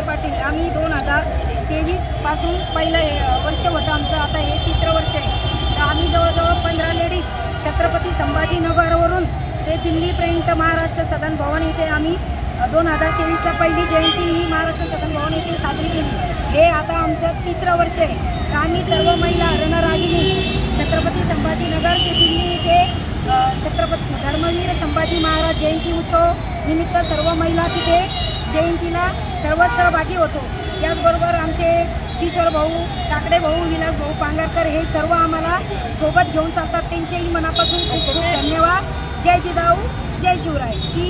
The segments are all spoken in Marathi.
मोरे पाटील आम्ही दोन हजार तेवीसपासून पहिलं वर्ष होतं आमचं आता हे तिसरं वर्ष आहे. तर आम्ही जवळजवळ पंधरा लेडीज छत्रपती संभाजीनगरवरून ते दिल्लीपर्यंत महाराष्ट्र सदन भवन इथे आम्ही दोन हजार तेवीसला पहिली जयंती ही महाराष्ट्र सदन भवन येथे साजरी केली. हे आता आमचं तिसरं वर्ष आहे. तर आम्ही सर्व महिला रणरागिनी छत्रपती संभाजीनगर ते दिल्ली इथे छत्रपती धर्मवीर संभाजी महाराज जयंती उत्सव निमित्त सर्व महिला तिथे जयंतीला सर्व सहभागी होतो. त्याचबरोबर आमचे किशोर भाऊ काकडे भाऊ विलास भाऊ पांगरकर हे सर्व आम्हाला सोबत घेऊन चालतात. त्यांचेही मनापासून खूप खूप धन्यवाद. जय जिजाऊ जय शिवराय. की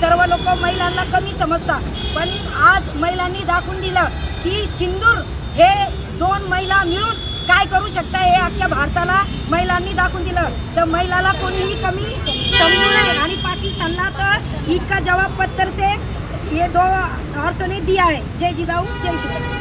सर्व लोक महिलांना कमी समजतात. पण आज महिलांनी दाखवून दिलं की सिंदूर हे दोन महिला मिळून काय करू शकता हे अख्ख्या भारताला महिलांनी दाखवून दिलं. तर महिलाला कोणीही कमी समजू नये. आणि पाकिस्तानला तर इतका जवाब पत्तर से ये दो औरतों ने दिया है। जय जिजाऊ जय शिवराय।